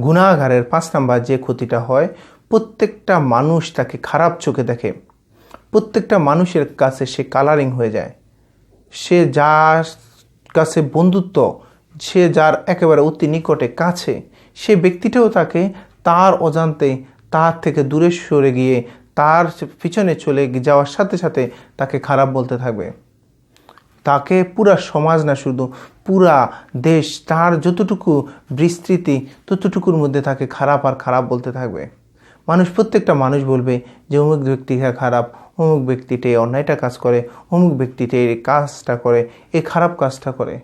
গুণাগারের পাঁচ নাম্বার যে ক্ষতিটা হয়, প্রত্যেকটা মানুষ তাকে খারাপ চোখে দেখে। প্রত্যেকটা মানুষের কাছে সে কালারিং হয়ে যায়। সে যার কাছে বন্ধুত্ব, সে যার একেবারে অতি নিকটে কাছে, সে ব্যক্তিটাও তাকে তার অজান্তে তার থেকে দূরে সরে গিয়ে তার পিছনে চলে যাওয়ার সাথে সাথে তাকে খারাপ বলতে থাকবে। তাকে পুরা সমাজ না শুধু, পুরা দেশ, তার যতটুকু বিস্তৃতি, ততটুকুর মধ্যে তাকে খারাপ আর খারাপ বলতে থাকবে। মানুষ, প্রত্যেকটা মানুষ বলবে যে, অমুক ব্যক্তিটা খারাপ, অমুক ব্যক্তিটা অন্যায়টা কাজ করে, অমুক ব্যক্তিটা এই কাজটা করে, এই খারাপ কাজটা করে।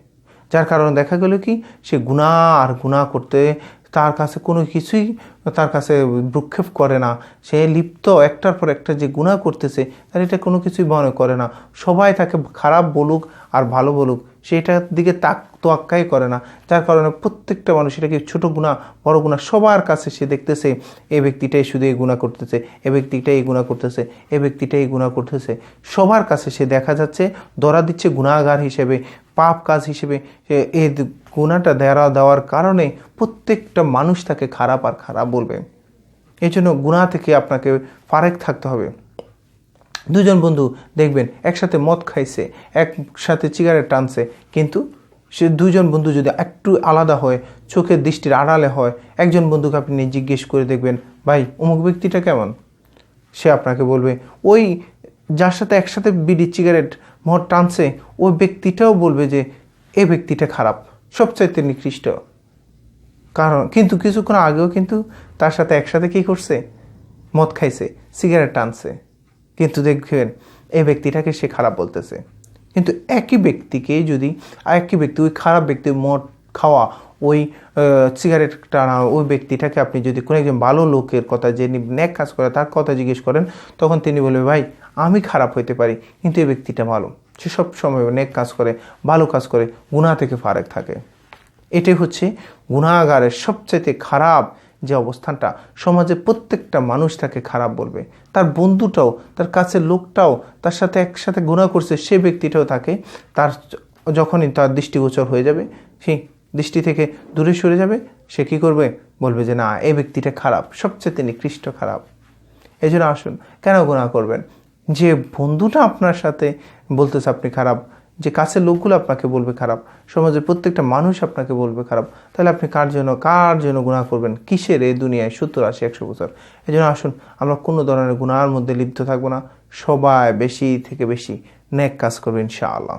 যার কারণে দেখা গেল কি, সে গুণা আর গুণা করতে তার কাছে কোনো কিছুই তার কাছে ভ্রুক্ষেপ করে না। সে লিপ্ত একটার পর একটা যে গুণা করতেছে, তার এটা কোনো কিছুই মনে করে না। সবাই তাকে খারাপ বলুক আর ভালো বলুক, সেটার দিকে তাক তোয়াক্কাই করে না। যার কারণে প্রত্যেকটা মানুষ এটাকে ছোটো গুণা, বড় গুণা, সবার কাছে সে দেখতেছে এই ব্যক্তিটাই শুধু এই গুণা করতেছে, এ ব্যক্তিটাই এই গুণা করতেছে, এ ব্যক্তিটাই এই গুণা করতেছে। সবার কাছে সে দেখা যাচ্ছে, ধরা দিচ্ছে গুণাগার হিসেবে পাপ কাজ হিসেবে এ- এই গুণাটা দেওয়া দেওয়ার কারণে প্রত্যেকটা মানুষ তাকে খারাপ আর খারাপ বলবে। এই জন্য গুণা থেকে আপনাকে ফারেক থাকতে হবে। দুজন বন্ধু দেখবেন, একসাথে মদ খাইছে, একসাথে সিগারেট টানছে, কিন্তু সে দুজন বন্ধু যদি একটু আলাদা হয়, চোখের দৃষ্টির আড়ালে হয়, একজন বন্ধুকে আপনি জিজ্ঞেস করে দেখবেন, ভাই, অমুক ব্যক্তিটা কেমন? সে আপনাকে বলবে, ওই যার সাথে একসাথে বিড়ি সিগারেট মদ টানছে, ওই ব্যক্তিটাও বলবে যে, এ ব্যক্তিটা খারাপ, সবচাইতে নিকৃষ্ট। কারণ, কিন্তু কিছুক্ষণ আগেও কিন্তু তার সাথে একসাথে কি করছে? মদ খাইছে, সিগারেট টানছে। কিন্তু দেখবেন এই ব্যক্তিটাকে সে খারাপ বলতেছে। কিন্তু একই ব্যক্তিকে যদি একই ব্যক্তি, ওই খারাপ ব্যক্তি মদ খাওয়া, ওই সিগারেট টানা, ওই ব্যক্তিটাকে আপনি যদি কোনো একজন ভালো লোকের কথা যে ন্যাক কাজ করে, তার কথা জিজ্ঞেস করেন, তখন তিনি বলবে, ভাই আমি খারাপ হইতে পারি, কিন্তু এই ব্যক্তিটা ভালো। সে সব সময় অনেক কাজ করে, ভালো কাজ করে গুণা থেকে ফারেক থাকে। এটাই হচ্ছে গুণাগারের সবচাইতে খারাপ যে অবস্থানটা। সমাজে প্রত্যেকটা মানুষ তাকে খারাপ বলবে। তার বন্ধুটাও, তার কাছের লোকটাও, তার সাথে একসাথে গুণা করছে, সে ব্যক্তিটাও তাকে, তার যখনই তার দৃষ্টিগোচর হয়ে যাবে সেই দৃষ্টি থেকে দূরে সরে যাবে, সে কী করবে? বলবে যে, না, এই ব্যক্তিটা খারাপ সবচেয়ে নিকৃষ্ট খারাপ। এই জন্য আসুন, কেন গুণা করবেন? যে বন্ধুটা আপনার সাথে বলতেছে আপনি খারাপ, যে কাছের লোকগুলো আপনাকে বলবে খারাপ, সমাজের প্রত্যেকটা মানুষ আপনাকে বলবে খারাপ, তাহলে আপনি কার জন্য কার জন্য গুণা করবেন? কিসের এই দুনিয়ায় সত্তর আশি একশো বছর? এই জন্য আসুন, আমরা কোনো ধরনের গুণার মধ্যে লিপ্ত থাকব না, সবাই বেশি থেকে বেশি নেক কাজ করবেন ইনশাআল্লাহ।